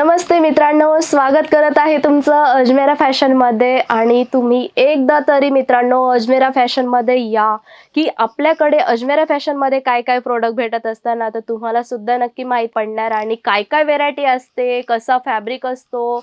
नमस्ते मित्रांनो स्वागत करत आहे तुमचं अजमेरा फॅशनमध्ये आणि तुम्ही एकदा तरी मित्रांनो अजमेरा फॅशनमध्ये या की आपल्याकडे अजमेरा फॅशनमध्ये काय काय प्रोडक्ट भेटत असताना तर तुम्हाला सुद्धा नक्की माहीत पडणार. आणि काय काय व्हेरायटी असते कसा फॅब्रिक असतो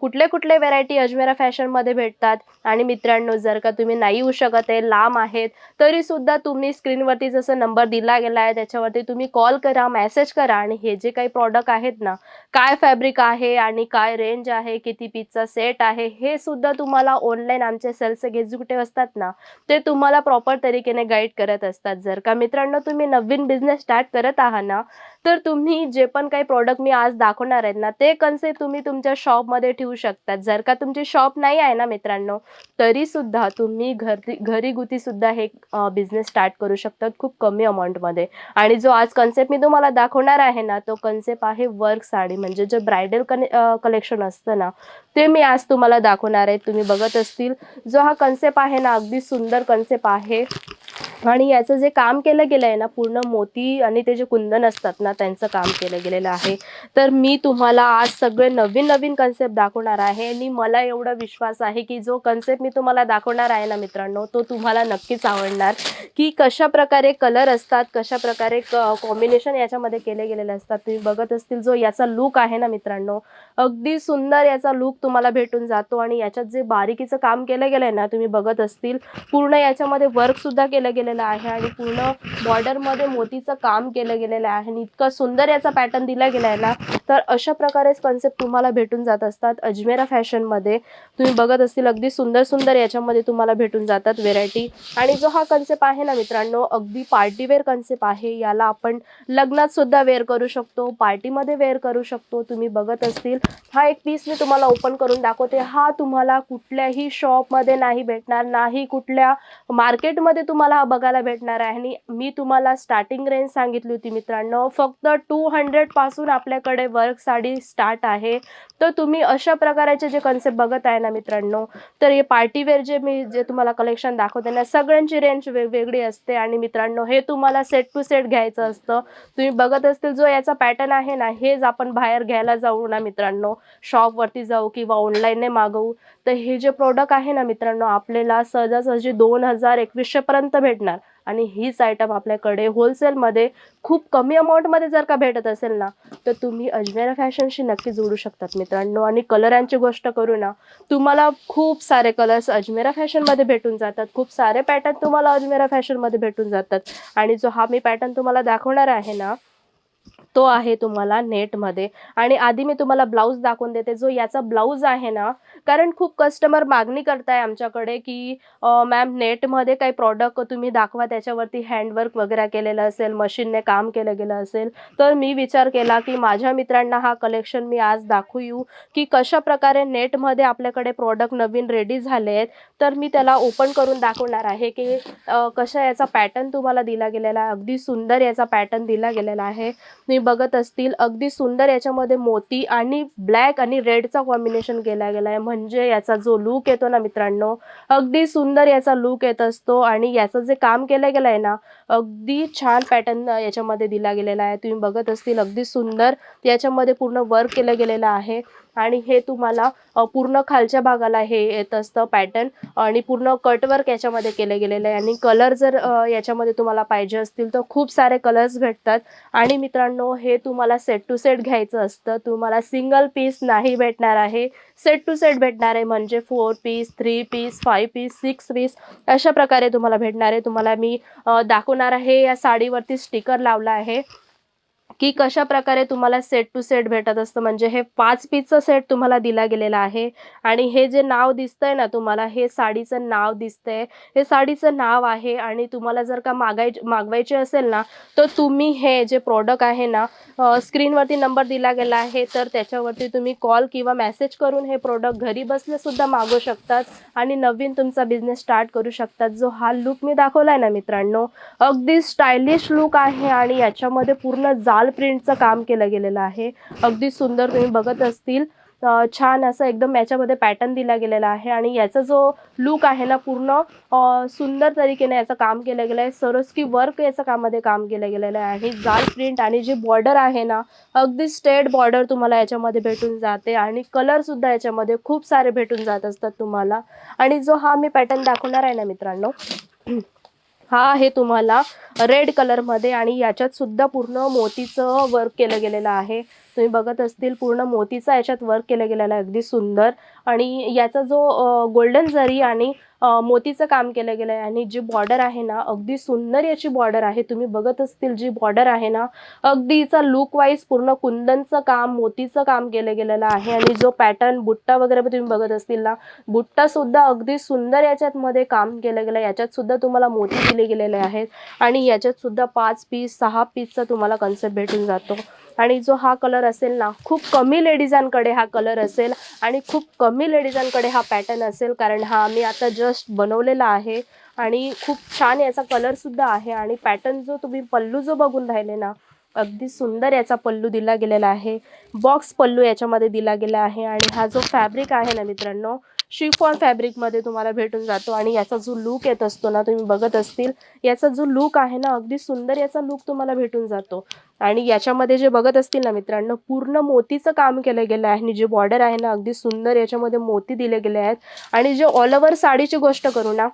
कुठले कुठले व्हेरायटी अजमेरा फॅशनमध्ये भेटतात? आणि मित्रांनो जर का तुम्ही नाही येऊ शकत आहे लांब आहेत तरी सुद्धा तुम्ही स्क्रीनवरती जसं नंबर दिला गेला आहे त्याच्यावरती तुम्ही कॉल करा मेसेज करा. आणि हे जे काही प्रॉडक्ट आहेत ना काय फॅब्रिक आहे आणि काय रेंज आहे किती पीसचा सेट आहे हे सुद्धा तुम्हाला ऑनलाईन आमचे सेल्स एक्झिक्युटिव्ह असतात ना ते तुम्हाला प्रॉपर तरीकेने गाईड करत असतात. जर का मित्रांनो तुम्ही नवीन बिझनेस स्टार्ट करत आहात ना तर तुम्ही जे पण काही प्रॉडक्ट मी आज दाखवणार आहेत ना ते कन्सेप्ट तुम्ही तुमच्या शॉप शॉपमध्ये ठेवू शकतात. जर का तुमची शॉप नाही आहे ना मित्रांनो तरी सुद्धा तुम्ही घरी घरी सुद्धा हे बिझनेस स्टार्ट करू शकतात खूप कमी अमाऊंटमध्ये आणि जो आज कन्सेप्ट मी तुम्हाला दाखवणार आहे ना तो कन्सेप्ट आहे वर्क साडी. म्हणजे जे ब्रायडल कने कलेक्शन असतं ना ते मी आज तुम्हाला दाखवणार आहे. तुम्ही बघत असतील जो हा कन्सेप्ट आहे ना अगदी सुंदर कन्सेप्ट आहे. आणि याचं जे काम केलं गेलं आहे ना पूर्ण मोती आणि ते जे कुंदन असतात ना त्यांचं काम केलं गेलेलं आहे. तर मी तुम्हाला आज सगळे नवीन नवीन कन्सेप्ट दाखवणार आहे. आणि मला एवढा विश्वास आहे की जो कन्सेप्ट मी तुम्हाला दाखवणार आहे ना मित्रांनो तो तुम्हाला नक्कीच आवडणार. की कशा प्रकारे कलर असतात कशा प्रकारे कॉम्बिनेशन याच्यामध्ये केले गेलेले असतात तुम्ही बघत असतील जो याचा लुक आहे ना मित्रांनो. अगदी सुंदर याचा लुक तुम्हाला भेटून जातो आणि याच्यात जे बारीकीचं काम केलं गेलं आहे ना तुम्ही बघत असतील. पूर्ण याच्यामध्ये वर्कसुद्धा केलं केलं गेलेलं आहे आणि पूर्ण बॉर्डरमध्ये मोतीचं काम केलं गेलेलं आहे आणि इतकं सुंदर याचा पॅटर्न दिला गेला आहे ना. तर अशा प्रकारेच कन्सेप्ट तुम्हाला भेटून जात असतात. अजमेरा फॅशनमध्ये तुम्ही बघत असतील अगदी सुंदर सुंदर याच्यामध्ये तुम्हाला भेटून जातात व्हेरायटी आणि जो हा कन्सेप्ट आहे ना मित्रांनो अगदी पार्टीवेअर कन्सेप्ट आहे. याला आपण लग्नात सुद्धा वेअर करू शकतो पार्टीमध्ये वेअर करू शकतो. तुम्ही बघत असतील हा एक पीस मी तुम्हाला ओपन करून दाखवते. हा तुम्हाला कुठल्याही शॉपमध्ये नाही भेटणार नाही कुठल्या मार्केटमध्ये तुम्हाला हा बघायला भेटणार आहे. आणि मी तुम्हाला स्टार्टिंग रेंज सांगितली होती मित्रांनो. फक्त टू हंड्रेडपासून आपल्याकडे वर्क साडी स्टार्ट आहे. तर तुम्ही अशा प्रकारचे जे कन्सेप्ट बघत आहे ना मित्रांनो तर हे पार्टीवेअर जे मी जे तुम्हाला कलेक्शन दाखवते ना सगळ्यांची रेंज वेगवेगळी असते. आणि मित्रांनो हे तुम्हाला सेट टू सेट घ्यायचं असतं. तुम्ही बघत असतील जो याचा पॅटर्न आहे ना हेच आपण बाहेर घ्यायला जाऊ ना मित्रांनो. शॉपवरती जाऊ किंवा ऑनलाईनने मागवू. तर हे जे प्रोडक्ट आहे ना मित्रांनो आपल्याला सहजासहजी दोन हजार एकवीसशेपर्यंत भेटणार. आणि हीच आयटम आपल्याकडे होलसेलमध्ये खूप कमी अमाऊंटमध्ये जर का भेटत असेल ना तर तुम्ही अजमेरा फॅशनशी नक्की जोडू शकतात मित्रांनो. आणि कलरांची गोष्ट करू ना तुम्हाला खूप सारे कलर्स अजमेरा फॅशनमध्ये भेटून जातात. खूप सारे पॅटर्न तुम्हाला अजमेरा फॅशनमध्ये भेटून जातात. आणि जो हा मी पॅटर्न तुम्हाला दाखवणार आहे ना तो आहे तुम्हाला नेटमध्ये. आणि आधी मी तुम्हाला ब्लाऊज दाखवून देते. जो याचा ब्लाऊज आहे ना कारण खूप कस्टमर मागणी करताय आमच्याकडे की मॅम नेटमध्ये काही प्रॉडक्ट तुम्ही दाखवा त्याच्यावरती हँडवर्क वगैरे केलेलं असेल मशीनने काम केलं गेलं असेल तर मी विचार केला की माझ्या मित्रांना हा कलेक्शन मी आज दाखवू येऊ की कशा प्रकारे नेटमध्ये आपल्याकडे प्रॉडक्ट नवीन रेडी झाले आहेत तर मी त्याला ओपन करून दाखवणार आहे की कशा याचा पॅटर्न तुम्हाला दिला गेलेला आहे अगदी सुंदर याचा पॅटर्न दिला गेलेला आहे. मी बघत असतील अगदी सुंदर याच्यामध्ये मोती आणि ब्लॅक आणि रेडचा कॉम्बिनेशन केला गेला आहे म्हणजे याचा जो लुक येतो ना मित्रांनो अगदी सुंदर याचा लुक येत असतो आणि याचं जे काम केलं गेलं आहे ना अगदी छान पॅटर्न याच्यामध्ये दिला गेलेला आहे. तुम्ही बघत असतील अगदी सुंदर याच्यामध्ये पूर्ण वर्क केलं गेलेलं आहे. आणि हे तुम्हाला पूर्ण खालच्या भागाला हे येत असतं पॅटर्न आणि पूर्ण कटवर्क याच्यामध्ये केलं गेलेलं आहे. आणि कलर जर याच्यामध्ये तुम्हाला पाहिजे असतील तर खूप सारे कलर्स भेटतात. आणि मित्रांनो हे तुम्हाला सेट टू सेट घ्यायचं असतं. तुम्हाला सिंगल पीस नाही भेटणार आहे. सेट टू सेट भेटणार आहे म्हणजे four piece three piece five piece six piece अशा प्रकारे तुम्हाला भेटणार आहे. तुम्हाला मी दाखवणार आहे. या साडीवरती स्टिकर लावला आहे. की कशा प्रकारे तुम्हाला सेट टू सेट भेटत असतं? म्हणजे हे पाच पीसचं सेट तुम्हाला दिला गेलेला आहे आणि हे जे नाव दिसतंय ना तुम्हाला हे साडीचं नाव दिसतंय. हे साडीचं नाव आहे आणि तुम्हाला जर का मागाय मागवायचे असेल ना तर तुम्ही हे जे प्रोडक्ट आहे ना स्क्रीनवरती नंबर दिला गेला आहे तर त्याच्यावरती तुम्ही कॉल किंवा मेसेज करून हे प्रोडक्ट घरी बसल्यासुद्धा मागवू शकतात आणि नवीन तुमचा बिझनेस स्टार्ट करू शकतात. जो हा लुक मी दाखवला आहे ना मित्रांनो अगदी स्टायलिश लुक आहे आणि याच्यामध्ये पूर्ण जाल प्रिंटचं काम केलं गेलेलं आहे. अगदी सुंदर तुम्ही बघत असतील. छान असं एकदम याच्यामध्ये पॅटर्न दिला गेलेला आहे आणि याचा जो लुक आहे ना पूर्ण सुंदर तरीकेने याचं काम केलं गेलं आहे सरस्की वर्क याचं कामामध्ये काम केलं गेलेलं आहे. आणि जाल प्रिंट आणि जी बॉर्डर आहे ना अगदी स्ट्रेट बॉर्डर तुम्हाला याच्यामध्ये भेटून जाते आणि कलरसुद्धा याच्यामध्ये खूप सारे भेटून जात असतात तुम्हाला. आणि जो हा मी पॅटर्न दाखवणार आहे ना मित्रांनो हा आहे तुम्हाला रेड कलरमध्ये आणि याच्यात सुद्धा पूर्ण मोतीचं वर्क केलं गेलेलं आहे. तुम्ही बघत असतील पूर्ण मोतीचा याच्यात वर्क केलं गेलेलं आहे. अगदी सुंदर. आणि याचा जो गोल्डन जरी आणि मोतीचं काम केलं गेलं आहे आणि जी बॉर्डर आहे ना अगदी सुंदर याची बॉर्डर आहे. तुम्ही बघत असतील जी बॉर्डर आहे ना अगदीचा लुक वाईज पूर्ण कुंदनचं काम मोतीचं काम केलं गेलेलं आहे. आणि जो पॅटर्न बुट्टा वगैरे पण तुम्ही बघत असतील ना बुट्टा सुद्धा अगदी सुंदर याच्यात मध्ये काम केलं गेलं याच्यात सुद्धा तुम्हाला मोती दिले गेलेले आहेत. आणि याच्यात सुद्धा पाच पीस सहा पीसचा तुम्हाला कन्सेप्ट भेटून जातो. आणि जो हा कलर असेल ना खूप कमी लेडीजांकडे हा कलर असेल आणि खूप कमी लेडीजांकडे हा पॅटर्न असेल कारण हा मी आता जस्ट बनवलेला आहे आणि खूप छान याचा कलरसुद्धा आहे आणि पॅटर्न जो तुम्ही पल्लू जो बघून राहिले ना अगदी सुंदर याचा पल्लू दिला गेलेला आहे. बॉक्स पल्लू याच्यामध्ये दिला गेला आहे आणि हा जो फॅब्रिक आहे ना मित्रांनो शिफॉन फॅब्रिकमध्ये तुम्हाला भेटून जातो आणि याचा जो लुक येत असतो ना तुम्ही बघत असतील याचा जो लुक आहे ना अगदी सुंदर याचा लुक तुम्हाला भेटून जातो. आणि याच्यामध्ये जे बघत असतील ना मित्रांनो पूर्ण मोतीचं काम केलं गेलं आहे. आणि जे बॉर्डर आहे ना अगदी सुंदर याच्यामध्ये मोती दिले गेले आहेत. आणि जे ऑल ओव्हर साडीची गोष्ट करू ना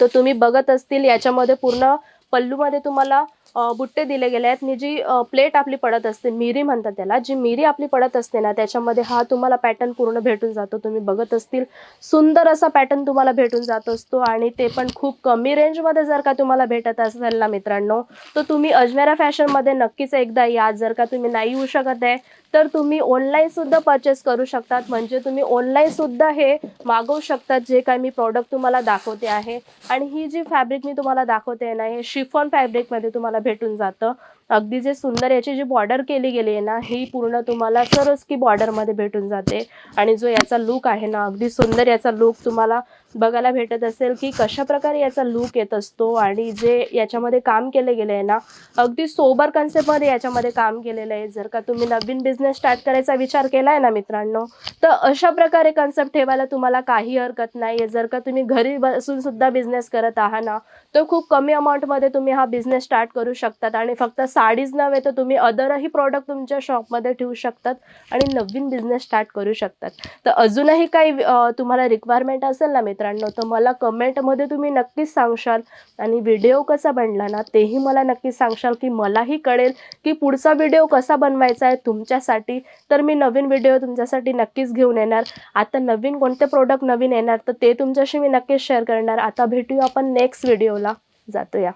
तर तुम्ही बघत असतील याच्यामध्ये पूर्ण पल्लूमध्ये तुम्हाला बुट्टे दिले गेले आहेत. आणि जी प्लेट आपली पडत असते मिरी म्हणतात त्याला जी मिरी आपली पडत असते ना त्याच्यामध्ये हा तुम्हाला पॅटर्न पूर्ण भेटून जातो. तुम्ही बघत असतील सुंदर असा पॅटर्न तुम्हाला भेटून जात असतो आणि ते पण खूप कमी रेंजमध्ये जर का तुम्हाला भेटत असेल ना मित्रांनो तर तुम्ही अजमेरा फॅशनमध्ये नक्कीच एकदा या. जर का तुम्ही नाही येऊ शकत आहे तर तुम्ही ऑनलाईनसुद्धा परचेस करू शकतात. म्हणजे तुम्ही ऑनलाईनसुद्धा हे मागवू शकतात जे काय मी प्रॉडक्ट तुम्हाला दाखवते आहे. आणि ही जी फॅब्रिक मी तुम्हाला दाखवते ना हे शिफॉन फॅब्रिकमध्ये तुम्हाला भेटून जातं. अगदी जे सुंदर याची जी बॉर्डर केली गेली आहे ना ही पूर्ण तुम्हाला सरस्की बॉर्डरमध्ये भेटून जाते. आणि जो याचा लुक आहे ना अगदी सुंदर याचा लुक तुम्हाला बघायला भेटत असेल की कशा प्रकारे याचा लुक येत असतो आणि जे याच्यामध्ये काम केले गेले आहे ना अगदी सोबर कन्सेप्टमध्ये याच्यामध्ये काम केलेलं आहे. जर का तुम्ही नवीन बिझनेस स्टार्ट करायचा विचार केला आहे ना मित्रांनो तर अशा प्रकारे कन्सेप्ट ठेवायला तुम्हाला काही हरकत नाही आहे जर का तुम्ही घरी बसून सुद्धा बिझनेस करत आहात ना तर खूप कमी अमाऊंटमध्ये तुम्ही हा बिझनेस स्टार्ट करू शकतात आणि फक्त साडीच नव्हे तर तुम्ही अदरही प्रॉडक्ट तुमच्या शॉपमध्ये ठेवू शकतात आणि नवीन बिझनेस स्टार्ट करू शकतात. तर अजूनही काही तुम्हाला रिक्वायरमेंट असेल ना मित्रांनो तर मला कमेंटमध्ये तुम्ही नक्कीच सांगशाल. आणि व्हिडिओ कसा बनला ना तेही मला नक्कीच सांगशाल की मलाही कळेल की पुढचा व्हिडिओ कसा बनवायचा आहे तुमच्यासाठी. तर मी नवीन व्हिडिओ तुमच्यासाठी नक्कीच घेऊन येणार. आता नवीन कोणते प्रोडक्ट नवीन येणार तर ते तुमच्याशी मी नक्कीच शेअर करणार. आता भेटूया आपण नेक्स्ट व्हिडिओला जातो या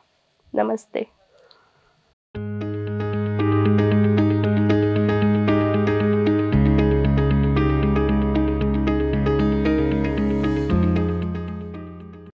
नमस्ते.